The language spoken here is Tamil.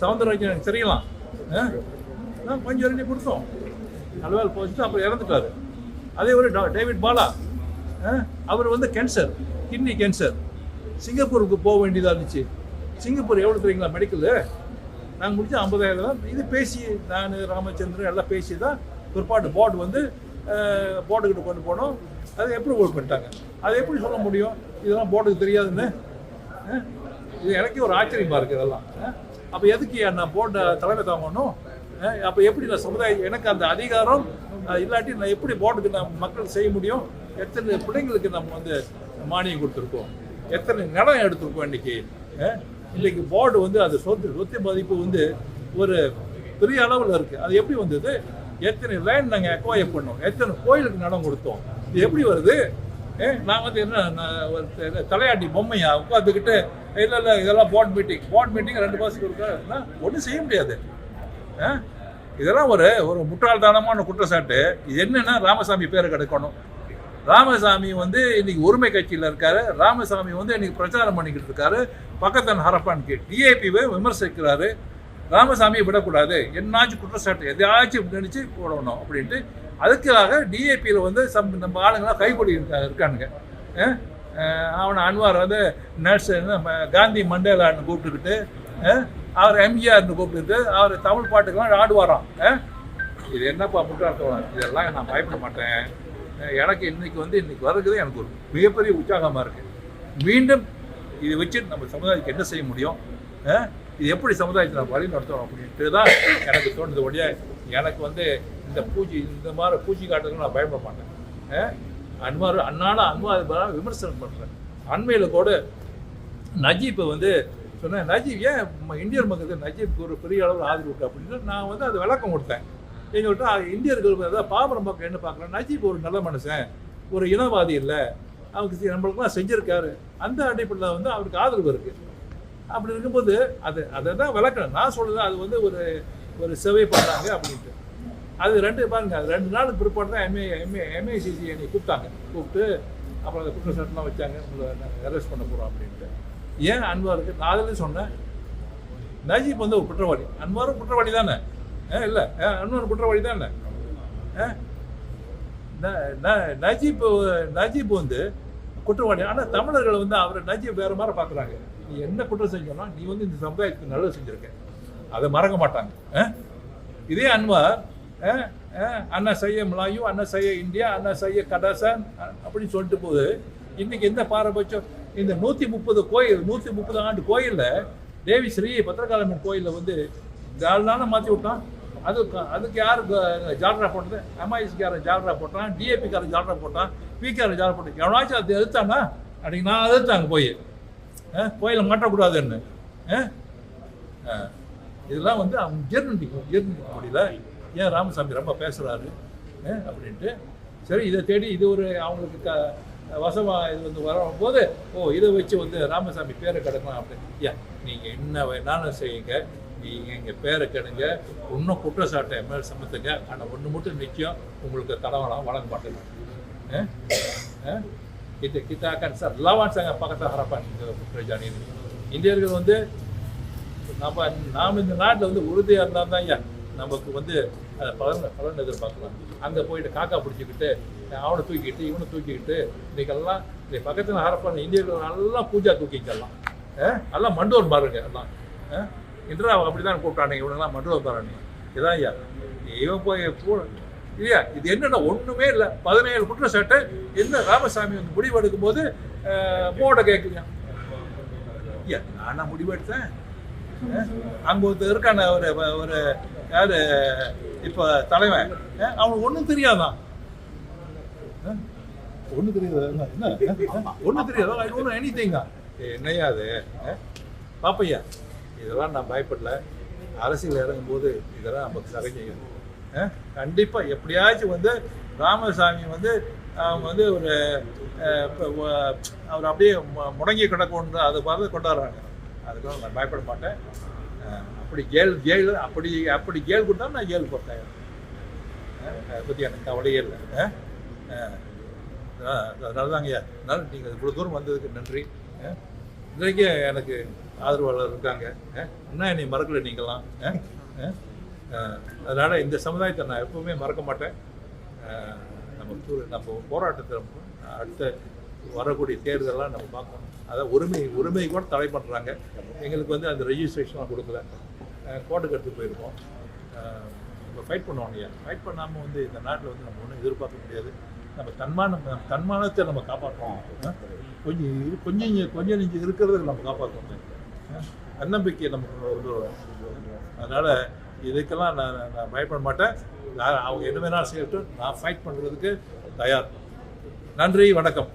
சவுந்தரராஜன் எனக்கு தெரியலாம். ஆ? நான் கொஞ்சம் இறங்கி கொடுத்தோம். நல்லவேல் போச்சுட்டு அப்புறம் இறந்துட்டாரு. அதே ஒரு டா- டேவிட் பாலா. ஆ? அவர் வந்து கேன்சர் கிட்னி கேன்சர் சிங்கப்பூருக்கு போக வேண்டியதாக இருந்துச்சு. சிங்கப்பூர் எவ்வளோ தெரியுங்களா மெடிக்கலு நாங்கள் முடிச்சு ஐம்பதாயிரம் தான். இது பேசி நான் ராமச்சந்திரன் எல்லாம் பேசி தான் பிற்பாடு போர்டு வந்து போர்டுக்கிட்ட கொண்டு போனோம். அதை எப்படி அப்ரூவல் பண்ணிட்டாங்க. அதை எப்படி சொல்ல முடியும்? இதெல்லாம் போர்டுக்கு தெரியாதுன்னு. இது எனக்கே ஒரு ஆச்சரியமாக இருக்குது இதெல்லாம். அப்போ எதுக்கு நான் போர்டை தலைமை தாங்கணும்? அப்போ எப்படி நான் சமுதாயம் எனக்கு அந்த அதிகாரம் இல்லாட்டி நான் எப்படி போர்டுக்கு நான் மக்கள் செய்ய முடியும்? எத்தனை பிள்ளைங்களுக்கு நம்ம வந்து மானியம் கொடுத்துருக்கோம்? எத்தனை நிலம் எடுத்திருக்கோம் இன்னைக்கு? இன்னைக்கு போர்டு வந்து அது சொத்து சொத்து மதிப்பு வந்து ஒரு பெரிய அளவில் இருக்குது அது எப்படி வந்தது? எத்தனை லேண்ட் நாங்கள் அக்வயர் பண்ணோம்? எத்தனை கோயிலுக்கு நிலம் கொடுத்தோம்? இது எப்படி வருது? நான் வந்து என்ன நான் ஒரு தலையாட்டி பொம்மையா உட்காந்துக்கிட்டு இல்லை இல்லை இதெல்லாம் போர்ட் மீட்டிங் போர்ட் மீட்டிங் ரெண்டு மாதத்துக்கு இருக்கா ஒன்றும் செய்ய முடியாது. ஆ? இதெல்லாம் ஒரு ஒரு முட்டாள்தனமான குற்றச்சாட்டு. இது என்னென்னா ராமசாமி பேர் கிடைக்கணும். ராமசாமி வந்து இன்னைக்கு ஒருமை கட்சியில் இருக்காரு. ராமசாமி வந்து இன்னைக்கு பிரச்சாரம் பண்ணிக்கிட்டு இருக்காரு. பக்கத்தன் ஹரப்பான்க்கு டிஏபிவை விமர்சிக்கிறாரு. ராமசாமியை விடக்கூடாது. என்னாச்சும் குற்றச்சாட்டு. எதையாச்சும் நினைச்சு போடணும் அப்படின்ட்டு அதுக்காக டிஏபியில் வந்து சம் நம்ம ஆளுங்களாம் கைப்படி இருக்கா இருக்கானுங்க. அவனை அன்வார் வந்து நர்ஸ் காந்தி மண்டேலான்னு கூப்பிட்டுக்கிட்டு அவர் எம்ஜிஆர்னு கூப்பிட்டுட்டு அவர் தமிழ் பாட்டுக்கெல்லாம் ஆடுவாராம். இது என்னப்பா முட்டாள்தனம்? இதெல்லாம் நான் பயப்பட மாட்டேன். எனக்கு இன்னைக்கு வந்து இன்னைக்கு வர்றது எனக்கு ஒரு மிகப்பெரிய உற்சாகமாக இருக்குது மீண்டும் இதை வச்சு நம்ம சமுதாயத்துக்கு என்ன செய்ய முடியும்? ஆ? இது எப்படி சமுதாயத்தை வழி நடத்தணும் அப்படின்ட்டு தான் எனக்கு தோணுது ஒழிய எனக்கு வந்து இந்த பூஜை இந்த மாதிரி பூஜை காட்டுறதுக்கு நான் பயப்பட மாட்டேன். அஹ் அன்வார் அண்ணாட விமர்சனம் பண்ணுறேன் அண்மையில் கூட நஜீப்பை வந்து சொன்னேன் நஜீப் ஏன் இந்தியர் மக்களுக்கு நஜீப்க்கு ஒரு பெரிய அளவில் ஆதரவு இருக்குது அப்படின்னு நான் வந்து அது விளக்கம் கொடுத்தேன். எங்கள்கிட்ட இந்தியர்கள் அதாவது பாமர மக்கள் என்ன பார்க்குறேன் நஜீப் ஒரு நல்ல மனுஷன் ஒரு இனவாதி இல்லை. அவருக்கு நம்மளுக்குலாம் செஞ்சுருக்காரு. அந்த அடிப்படையில் வந்து அவருக்கு ஆதரவு இருக்குது அப்படி இருக்கும்போது அது அதை தான் விளக்கணும். நான் சொல்றது அது வந்து ஒரு ஒரு சேவை பண்ணுறாங்க அப்படின்ட்டு. அது ரெண்டு பாருங்க அது ரெண்டு நாளுக்கு பிற்பாடு தான் எம்ஏ எம்ஏ எம்ஏசிசி என்னை கூப்பிட்டாங்க. கூப்பிட்டு அப்புறம் அந்த குற்றச்சாட்டுலாம் வச்சாங்க உங்களை நாங்கள் அரெஸ்ட் பண்ண போகிறோம் அப்படின்ட்டு. ஏன் அன்வாருக்கு நான் அதில் சொன்னேன். நஜீப் வந்து ஒரு குற்றவாளி. அன்வாரும் குற்றவாளி தானே? ஏ இல்லை அன்வார் குற்றவாளி தானே? ஆ? நஜீப் நஜீப் வந்து குற்றவாளி. ஆனால் தமிழர்கள் வந்து அவரை நஜீப் வேறு மாதிரி பார்க்குறாங்க நீ என்ன குற்றம் செஞ்சோம்னா நீ வந்து இந்த சமுதாயத்துக்கு நல்லது செஞ்சுருக்க. அதை மறக்க மாட்டாங்க. இதே அன்வார் ஆ, ஆ, அண்ணா செய்ய மலாயு அண்ணா செய்ய இந்தியா அண்ணா செய்ய கடாசான் அப்படின்னு சொல்லிட்டு போது இன்னைக்கு எந்த பாரபட்சம்? இந்த நூற்றி முப்பது கோயில் நூற்றி முப்பது ஆண்டு கோயிலில் தேவி ஸ்ரீ பத்திரகாளம்மன் கோயிலில் வந்து தாழ்னால மாற்றி விட்டான். அது அதுக்கு யார் க- ஜால்ரா போட்டது? எம்ஐஎஸ்காரன் ஜால்ரா போட்டான். டிஏபிக்காரன் ஜால்ரா போட்டான். பிகாரன் ஜாலி போட்டான் எவனாச்சும் அது எதிர்த்தானா? அன்றைக்கி நான் எதிர்த்தாங்க போய். கோயிலை மாட்டக்கூடாதுன்னு ஆ? ஆ. இதெல்லாம் வந்து அவங்க ஜீர்ணிக்கும் ஜீர்ணிக்க முடியல. ஏன் ராமசாமி ரொம்ப பேசுகிறாரு அப்படின்ட்டு. சரி இதை தேடி இது ஒரு அவங்களுக்கு க வசமாக இது வந்து வரும்போது ஓ இதை வச்சு வந்து ராமசாமி பேரை கிடக்கலாம். அப்படின்னு. ஐயா நீங்கள் என்ன வேணாலும் செய்யுங்க. நீங்கள் எங்கள் பேரை கெடுங்க. இன்னும் குற்றச்சாட்டை மேல் சமத்துங்க ஆனால் ஒன்று மட்டும் நிச்சயம் உங்களுக்கு தடவலாம் வழங்க மாட்டேங்க Eh? Eh? kita kita akan lawan sangat Pakatan Harapan இந்த kerajaan ini. இந்தியர்கள் வந்து நம்ம நாம் இந்த நாட்டில் வந்து உறுதியாக இருந்தால் தான் ஐயா. நமக்கு வந்து அதை பலன் பலன் எதிர்பார்க்கலாம். அங்கே போயிட்டு காக்கா பிடிச்சிக்கிட்டு அவனை தூக்கிக்கிட்டு இவனை தூக்கிக்கிட்டு இன்றைக்கெல்லாம் இந்த பக்கத்தில் ஹரப்பான இந்தியர்கள் நல்லா பூஜா தூக்கிக்கலாம் எல்லாம். Eh? மண்டோர் பாருங்க எல்லாம். அஹ், இந்திரா அப்படி தான் கூப்பிட்டானுங்க. இவனெல்லாம் மண்டோர் பாருங்க இதான் ஐயா. இவன் போய் இல்லையா? இது என்னென்ன ஒன்றுமே இல்லை. பதினேழு குற்றச்சாட்டை. என்ன ராமசாமி வந்து முடிவெடுக்கும் போது போட கேட்குங்க ஐயா நானா முடிவெடுத்தேன். அங்கே அங்க ஒருத்தர் இருக்கான ஒரு ஒரு யார் இப்போ தலைவன். அவனுக்கு ஒன்றும் தெரியாதான். ஒன்றும் ஒண்ணும் தெரியாது? என்ன ஒன்றும் ஒண்ணும் தெரியாது? ஐ டோன்ட் எனி திங்கா என்னையா அது? பாப்பையா இதெல்லாம் நான் பயப்படல. அரசியல் இறங்கும்போது இதெல்லாம் நமக்கு செய்யணும் கண்டிப்பாக எப்படியாச்சும் வந்து ராமசாமி வந்து அவங்க வந்து ஒரு அவர் அப்படியே முடங்கி கிடக்கணும் அதை பார்த்து கொண்டாடுறாங்க. அதுக்கெல்லாம் நான் பயப்பட மாட்டேன். அப்படி ஜெயில் ஜெயில் அப்படி அப்படி ஜெயில் கொடுத்தா நான் ஜெயில் கொடுத்தேன் அதை பற்றி எனக்கு கவலையே இல்லை. அஹ்? அதனால தாங்கய்யா அதனால நீங்கள் இவ்வளோ தூரம் வந்ததுக்கு நன்றி. அஹ், இன்றைக்கு எனக்கு ஆதரவாளர் இருக்காங்க. இன்னும் என்னை மறக்கலை நீங்களாம் ஆ அதனால் இந்த சமுதாயத்தை நான் எப்பவுமே மறக்க மாட்டேன். நம்ம தூ நம்ம போராட்டத்தை அடுத்த வரக்கூடிய தேர்தலாம் நம்ம பார்க்கணும். அதான் உரிமை உரிமை கூட தடை பண்ணுறாங்க எங்களுக்கு வந்து அந்த ரெஜிஸ்ட்ரேஷன்லாம் கொடுக்கல. கோட்டுக்கு எடுத்து போயிருக்கோம். நம்ம ஃபைட் பண்ணுவோம் இல்லையா? ஃபைட் பண்ணாமல் வந்து இந்த நாட்டில் வந்து நம்ம ஒன்றும் எதிர்பார்க்க முடியாது. நம்ம தன்மானம் தன்மானத்தை நம்ம காப்பாற்றணும். கொஞ்சம் கொஞ்சம் கொஞ்சம் நெஞ்சு இருக்கிறத நம்ம காப்பாற்றணும். தன்னம்பிக்கையை நம்ம கொண்டு இதுக்கெல்லாம் நான் நான் பயப்பட மாட்டேன். நான் அவங்க என்ன வேணாலும் செய்யட்டும். நான் ஃபைட் பண்ணுறதுக்கு தயார். நன்றி வணக்கம்.